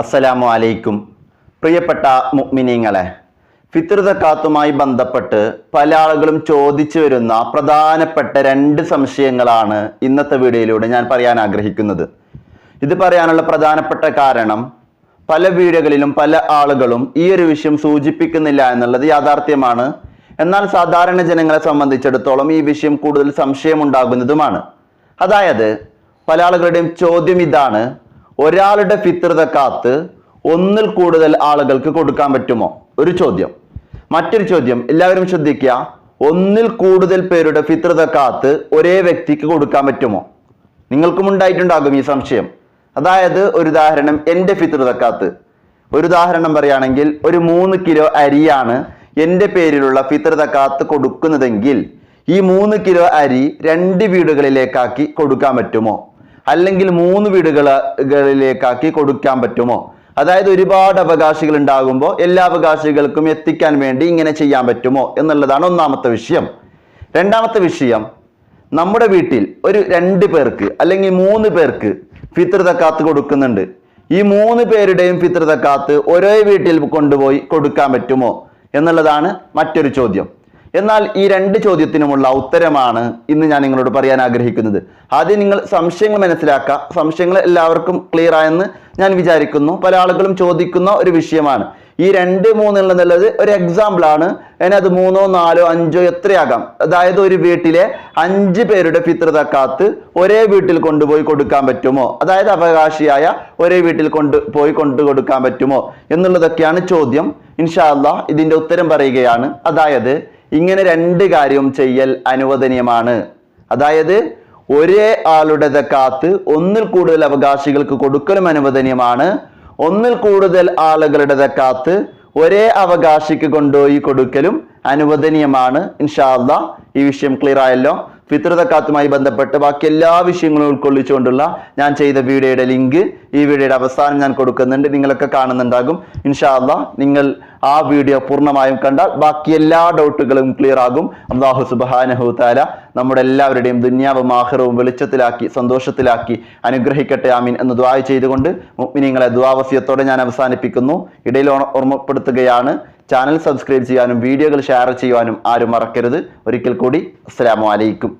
അസ്സലാമു അലൈക്കും പ്രിയപ്പെട്ട മുഅ്മിനീങ്ങളെ ഫിത്ർ സക്കാത്തുമായി ബന്ധപ്പെട്ട് പല ആളുകളും ചോദിച്ചു വരുന്ന പ്രധാനപ്പെട്ട രണ്ട് സംശയങ്ങളാണ് ഇന്നത്തെ വീഡിയോയിലൂടെ ഞാൻ പറയാൻ ആഗ്രഹിക്കുന്നത്. ഇത് പറയാനുള്ള പ്രധാനപ്പെട്ട കാരണം പല വീഡിയോകളിലും പല ആളുകളും ഈ ഒരു വിഷയം സൂചിപ്പിക്കുന്നില്ല എന്നുള്ളത് യാഥാർത്ഥ്യമാണ്. എന്നാൽ സാധാരണ ജനങ്ങളെ സംബന്ധിച്ചിടത്തോളം ഈ വിഷയം കൂടുതൽ സംശയമുണ്ടാകുന്നതുമാണ്. അതായത് പല ആളുകളുടെയും ചോദ്യം ഇതാണ് ഒരാളുടെ ഫിത്ർ കാത്ത് ഒന്നിൽ കൂടുതൽ ആളുകൾക്ക് കൊടുക്കാൻ പറ്റുമോ? ഒരു ചോദ്യം. മറ്റൊരു ചോദ്യം എല്ലാവരും ശ്രദ്ധിക്കുക. ഒന്നിൽ കൂടുതൽ പേരുടെ ഫിത്ർ കാത്ത് ഒരേ വ്യക്തിക്ക് കൊടുക്കാൻ പറ്റുമോ? നിങ്ങൾക്കും ഉണ്ടായിട്ടുണ്ടാകും ഈ സംശയം. അതായത് ഒരു ഉദാഹരണം എന്റെ ഫിത്ർ കാത്ത്. ഒരു ഉദാഹരണം പറയുകയാണെങ്കിൽ ഒരു മൂന്ന് കിലോ അരിയാണ് എന്റെ പേരിലുള്ള ഫിത്ർ കാത്ത് കൊടുക്കുന്നതെങ്കിൽ ഈ മൂന്ന് കിലോ അരി രണ്ട് വീടുകളിലേക്കാക്കി കൊടുക്കാൻ പറ്റുമോ? അല്ലെങ്കിൽ മൂന്ന് വീടുകളിലേക്കാക്കി കൊടുക്കാൻ പറ്റുമോ? അതായത് ഒരുപാട് അവകാശികൾ ഉണ്ടാകുമ്പോൾ എല്ലാ അവകാശികൾക്കും എത്തിക്കാൻ വേണ്ടി ഇങ്ങനെ ചെയ്യാൻ പറ്റുമോ എന്നുള്ളതാണ് ഒന്നാമത്തെ വിഷയം. രണ്ടാമത്തെ വിഷയം നമ്മുടെ വീട്ടിൽ ഒരു രണ്ട് പേർക്ക് അല്ലെങ്കിൽ മൂന്ന് പേർക്ക് ഫിത്ർ തക്കാത്ത് കൊടുക്കുന്നുണ്ട്. ഈ മൂന്ന് പേരുടെയും ഫിത്ർ തക്കാത്ത് ഒരേ വീട്ടിൽ കൊണ്ടുപോയി കൊടുക്കാൻ പറ്റുമോ എന്നുള്ളതാണ് മറ്റൊരു ചോദ്യം. എന്നാൽ ഈ രണ്ട് ചോദ്യത്തിനുമുള്ള ഉത്തരമാണ് ഇന്ന് ഞാൻ നിങ്ങളോട് പറയാൻ ആഗ്രഹിക്കുന്നത്. ആദ്യം നിങ്ങൾ സംശയങ്ങൾ മനസ്സിലാക്കുക. സംശയങ്ങൾ എല്ലാവർക്കും ക്ലിയർ ആയെന്ന് ഞാൻ വിചാരിക്കുന്നു. പല ആളുകളും ചോദിക്കുന്ന ഒരു വിഷയമാണ്. ഈ രണ്ട് മൂന്ന് എന്നുള്ളത് ഒരു എക്സാമ്പിൾ ആണ്. അത് മൂന്നോ നാലോ അഞ്ചോ എത്രയാകാം? അതായത് ഒരു വീട്ടിലെ അഞ്ച് പേരുടെ ഫിത്ര ഒരേ വീട്ടിൽ കൊണ്ടുപോയി കൊടുക്കാൻ പറ്റുമോ? അതായത് അവകാശിയായ ഒരേ വീട്ടിൽ കൊണ്ട് പോയി കൊണ്ടു കൊടുക്കാൻ പറ്റുമോ? എന്നുള്ളതൊക്കെയാണ് ചോദ്യം. ഇൻഷാല്ല ഇതിന്റെ ഉത്തരം പറയുകയാണ്. അതായത് ഇങ്ങനെ രണ്ട് കാര്യവും ചെയ്യൽ അനുവദനീയമാണ്. അതായത് ഒരേ ആളുടെ കാത്ത് ഒന്നിൽ കൂടുതൽ അവകാശികൾക്ക് കൊടുക്കലും അനുവദനീയമാണ്. ഒന്നിൽ കൂടുതൽ ആളുകളുടെ കാത്ത് ഒരേ അവകാശിക്ക് കൊണ്ടുപോയി കൊടുക്കലും അനുവദനീയമാണ്. ഇൻഷാല്ല ഈ വിഷയം ക്ലിയർ ആയല്ലോ. ഫിത്ർ തക്കാത്തുമായി ബന്ധപ്പെട്ട് ബാക്കി എല്ലാ വിഷയങ്ങളും ഉൾക്കൊള്ളിച്ചുകൊണ്ടുള്ള ഞാൻ ചെയ്ത വീഡിയോയുടെ ലിങ്ക് ഈ വീഡിയോയുടെ അവസാനം ഞാൻ കൊടുക്കുന്നുണ്ട്. നിങ്ങളൊക്കെ കാണുന്നുണ്ടാകും. ഇൻഷാല്ല നിങ്ങൾ ആ വീഡിയോ പൂർണമായും കണ്ടാൽ ബാക്കി എല്ലാ ഡൗട്ടുകളും ക്ലിയർ ആകും. അള്ളാഹു സുബാനഹു താല നമ്മുടെ എല്ലാവരുടെയും ദുന്യാവും ആഹ്റവും വെളിച്ചത്തിലാക്കി സന്തോഷത്തിലാക്കി അനുഗ്രഹിക്കട്ടെ. ആമീൻ എന്ന് ദ്വായ ചെയ്തുകൊണ്ട് മുഗ്മിനിങ്ങളെ ദ്വാവസ്യത്തോടെ ഞാൻ അവസാനിപ്പിക്കുന്നു. ഇടയിൽ ഓർമ്മപ്പെടുത്തുകയാണ് ചാനൽ സബ്സ്ക്രൈബ് ചെയ്യാനും വീഡിയോകൾ ഷെയർ ചെയ്യുവാനും ആരും മറക്കരുത്. ഒരിക്കൽ കൂടി അസ്സലാമു അലൈക്കും.